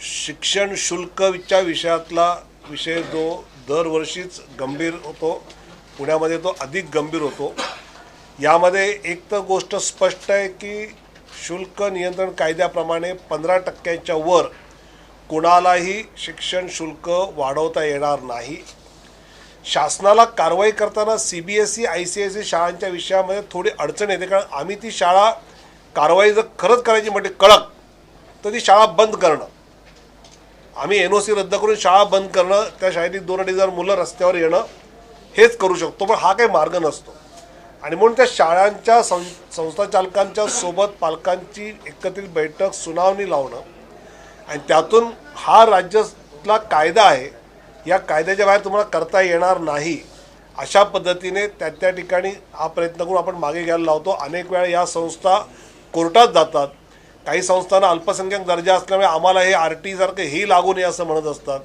शिक्षण शुल्कच्या विषयातला विषय जो दरवर्षीच गंभीर होतो पुण्यामध्ये तो अधिक गंभीर होतो. यामध्ये एक तर गोष्ट स्पष्ट आहे की शुल्क नियंत्रण कायद्याप्रमाणे पंधरा टक्क्याच्या वर कुणालाही शिक्षण शुल्क वाढवता येणार नाही. शासनाला कारवाई करताना C B S E I C S E शाळांच्या विषयामध्ये थोडी अडचण येते कारण आम्ही ती शाळा कारवाई जर खरंच करायची म्हणजे कडक तर ती शाळा बंद करणं. आम्ही एन ओ सी रद्द करून शाळा बंद करणं त्या शाळेतील दोन अडीच हजार मुलं रस्त्यावर येणं हेच करू शकतो पण हा काही मार्ग नसतो. आणि म्हणून त्या शाळांच्या सं संस्था चालकांच्या सोबत पालकांची एकत्रित बैठक सुनावणी लावणं आणि त्यातून हा राज्यातला कायदा आहे या कायद्याच्या बाहेर तुम्हाला करता येणार नाही अशा पद्धतीने त्या त्या ठिकाणी हा प्रयत्न करून आपण मागे घ्यायला लावतो. अनेक वेळा या संस्था कोर्टात जातात. काही संस्थांना अल्पसंख्याक दर्जा असल्यामुळे आम्हाला हे आर टी सारखं हे लागू नये असं म्हणत असतात.